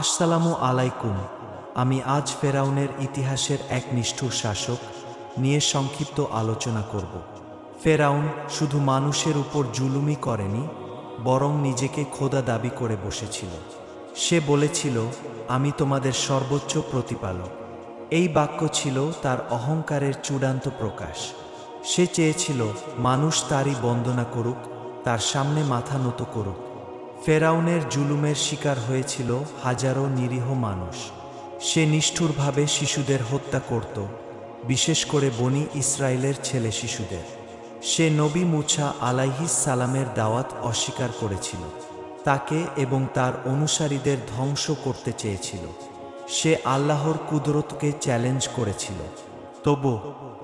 আসসালামু আলাইকুম। আমি আজ ফেরাউনের ইতিহাসের এক নিষ্ঠুর শাসক নিয়ে সংক্ষিপ্ত আলোচনা করব। ফেরাউন শুধু মানুষের উপর জুলুমি করেনি, বরং নিজেকে খোদা দাবি করে বসেছিল। সে বলেছিল, আমি তোমাদের সর্বোচ্চ প্রতিপালক। এই বাক্য ছিল তার অহংকারের চূড়ান্ত প্রকাশ। সে চেয়েছিল, মানুষ তারই বন্দনা করুক, তার সামনে মাথা নত করুক। ফেরাউনের জুলুমের শিকার হয়েছিল হাজারো নিরীহ মানুষ। সে নিষ্ঠুরভাবে শিশুদের হত্যা করত, বিশেষ করে বনি ইসরায়েলের ছেলে শিশুদের। সে নবী মুছা আলাইহিস সালামের দাওয়াত অস্বীকার করেছিল। তাকে এবং তার অনুসারীদের ধ্বংস করতে চেয়েছিল। সে আল্লাহর কুদরতকে চ্যালেঞ্জ করেছিল। তবু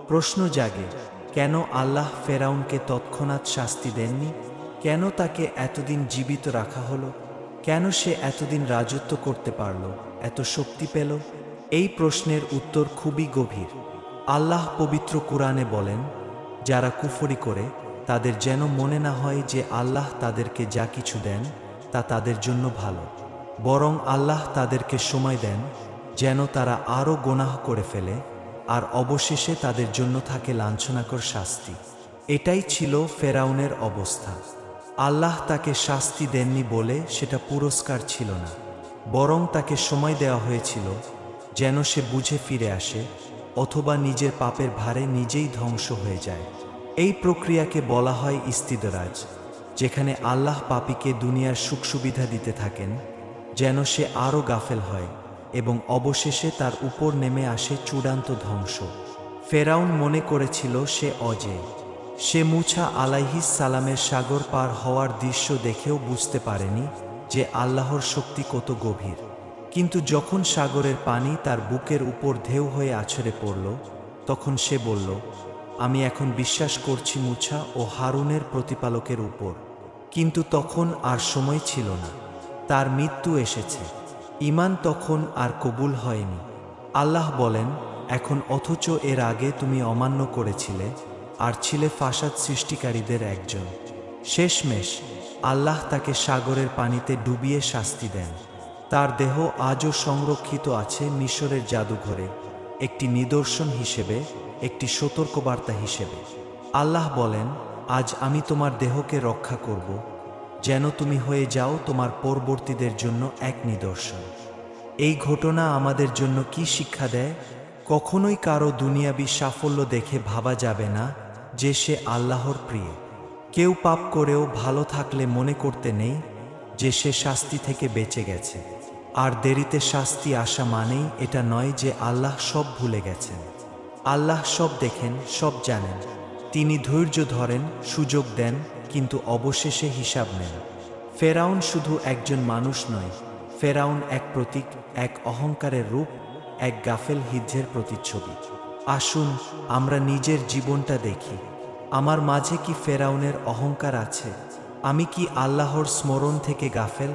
প্রশ্ন জাগে, কেন আল্লাহ ফেরাউনকে তৎক্ষণাৎ শাস্তি দেননি? কেন তাকে এতদিন জীবিত রাখা হলো? কেন সে এতদিন রাজত্ব করতে পারল? এত শক্তি পেল? এই প্রশ্নের উত্তর খুবই গভীর। আল্লাহ পবিত্র কোরআনে বলেন, যারা কুফরি করে, তাদের যেন মনে না হয় যে আল্লাহ তাদেরকে যা কিছু দেন, তা তাদের জন্য ভালো। বরং আল্লাহ তাদেরকে সময় দেন, যেন তারা আরও গোনাহ করে ফেলে, আর অবশেষে তাদের জন্য থাকে লাঞ্ছনাকর শাস্তি। এটাই ছিল ফেরাউনের অবস্থা। আল্লাহ তাকে শাস্তি দেননি বলে সেটা পুরস্কার ছিল না, বরং তাকে সময় দেওয়া হয়েছিল যেন সে বুঝে ফিরে আসে অথবা নিজের পাপের ভারে নিজেই ধ্বংস হয়ে যায়। এই প্রক্রিয়াকে বলা হয় ইস্তিদরাজ, যেখানে আল্লাহ পাপিকে দুনিয়ার সুখ সুবিধা দিতে থাকেন যেন সে আরও গাফেল হয় এবং অবশেষে তার উপর নেমে আসে চূড়ান্ত ধ্বংস। ফেরাউন মনে করেছিল সে অজেয়। সে মুছা আলাইহিস সালামের সাগর পার হওয়ার দৃশ্য দেখেও বুঝতে পারেনি যে আল্লাহর শক্তি কত গভীর। কিন্তু যখন সাগরের পানি তার বুকের উপর ঢেউ হয়ে আছড়ে পড়ল, তখন সে বলল, আমি এখন বিশ্বাস করছি মুছা ও হারুনের প্রতিপালকের উপর। কিন্তু তখন আর সময় ছিল না। তার মৃত্যু এসেছে। ইমান তখন আর কবুল হয়নি। আল্লাহ বলেন, এখন অথচ এর আগে তুমি অমান্য করেছিলে আর ছিলে ফাসাদ সৃষ্টিকারীদের একজন। শেষমেশ আল্লাহ তাকে সাগরের পানিতে ডুবিয়ে শাস্তি দেন। তার দেহ আজও সংরক্ষিত আছে মিশরের জাদুঘরে, একটি নিদর্শন হিসেবে, একটি সতর্কবার্তা হিসেবে। আল্লাহ বলেন, আজ আমি তোমার দেহকে রক্ষা করব, যেন তুমি হয়ে যাও তোমার পরবর্তীদের জন্য এক নিদর্শন। এই ঘটনা আমাদের জন্য কি শিক্ষা দেয়? কখনোই কারও দুনিয়াবি সাফল্য দেখে ভাবা যাবে না যে সে আল্লাহর প্রিয়। কেউ পাপ করেও ভালো থাকলে মনে করতে নেই যে সে শাস্তি থেকে বেঁচে গেছে। আর দেরিতে শাস্তি আসা মানেই এটা নয় যে আল্লাহ সব ভুলে গেছেন। আল্লাহ সব দেখেন, সব জানেন। তিনি ধৈর্য ধরেন, সুযোগ দেন, কিন্তু অবশেষে হিসাব নেন। ফেরাউন শুধু একজন মানুষ নয়, ফেরাউন এক প্রতীক, এক অহংকারের রূপ, এক গাফেল হিজ্জের প্রতিচ্ছবি। আসুন, আমরা নিজের জীবনটা দেখি। আমার মাঝে কি ফেরাউনের অহংকার আছে? আমি কি আল্লাহর স্মরণ থেকে গাফেল?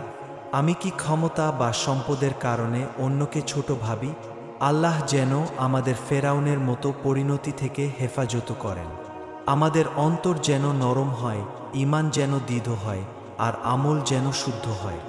আমি কি ক্ষমতা বা সম্পদের কারণে অন্যকে ছোট ভাবি? আল্লাহ যেন আমাদের ফেরাউনের মতো পরিণতি থেকে হেফাজত করেন। আমাদের অন্তর যেন নরম হয় ইমান যেন দৃঢ় হয়, আর আমল যেন শুদ্ধ হয়।